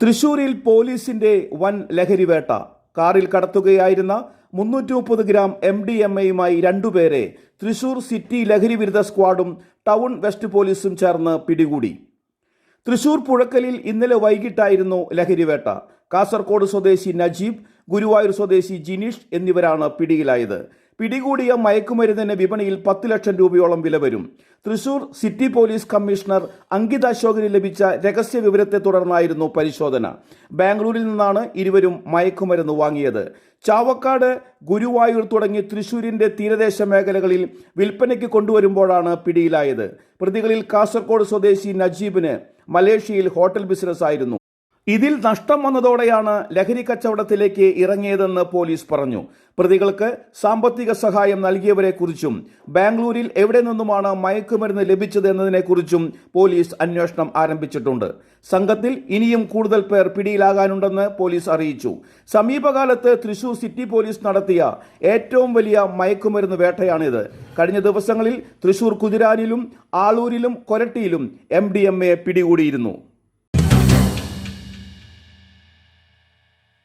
തൃശൂരിൽ പോലീസിന്റെ വൻ ലഹരിവേട്ട. കാറിൽ കടത്തുകയായിരുന്ന മുന്നൂറ്റി മുപ്പത് ഗ്രാം എം ഡി എം എയുമായി രണ്ടുപേരെ തൃശൂർ സിറ്റി ലഹരി വിരുദ്ധ സ്ക്വാഡും ടൗൺ വെസ്റ്റ് പോലീസും ചേർന്ന് പിടികൂടി. തൃശൂർ പുഴക്കലിൽ ഇന്നലെ വൈകിട്ടായിരുന്നു ലഹരിവേട്ട. കാസർഗോഡ് സ്വദേശി നജീബ് ഗുരുവായൂർ സ്വദേശി ജിനീഷ് എന്നിവരാണ് പിടിയിലായത്. പിടികൂടിയ മയക്കുമരുന്നിന് വിപണിയിൽ പത്ത് ലക്ഷം രൂപയോളം വില വരും. Thrissur city police commissioner Ankit അശോകന് ലഭിച്ച രഹസ്യ വിവരത്തെ തുടർന്നായിരുന്നു പരിശോധന. ബാംഗ്ലൂരിൽ നിന്നാണ് ഇരുവരും മയക്കുമരുന്ന് വാങ്ങിയത്. ചാവക്കാട് ഗുരുവായൂർ തുടങ്ങി തൃശൂരിന്റെ തീരദേശ മേഖലകളിൽ വിൽപ്പനയ്ക്ക് കൊണ്ടുവരുമ്പോഴാണ് പിടിയിലായത്. പ്രതികളിൽ കാസർഗോഡ് സ്വദേശി നജീബിന് മലേഷ്യയിൽ ഹോട്ടൽ ബിസിനസ് ആയിരുന്നു ഇതിൽ നഷ്ടം വന്നതോടെയാണ് ലഹരി കച്ചവടത്തിലേക്ക് ഇറങ്ങിയതെന്ന് പോലീസ് പറഞ്ഞു. പ്രതികൾക്ക് സാമ്പത്തിക സഹായം നൽകിയവരെക്കുറിച്ചും ബാംഗ്ലൂരിൽ എവിടെ നിന്നുമാണ് മയക്കുമരുന്ന് ലഭിച്ചത് എന്നതിനെക്കുറിച്ചും പോലീസ് അന്വേഷണം ആരംഭിച്ചിട്ടുണ്ട്. സംഘത്തിൽ ഇനിയും കൂടുതൽ പേർ പിടിയിലാകാനുണ്ടെന്ന് പോലീസ് അറിയിച്ചു. സമീപകാലത്ത് തൃശൂർ സിറ്റി പോലീസ് നടത്തിയ ഏറ്റവും വലിയ മയക്കുമരുന്ന് വേട്ടയാണിത്. കഴിഞ്ഞ ദിവസങ്ങളിൽ തൃശൂർ കുതിരാനിലും ആളൂരിലും കൊരട്ടിയിലും എം പിടികൂടിയിരുന്നു.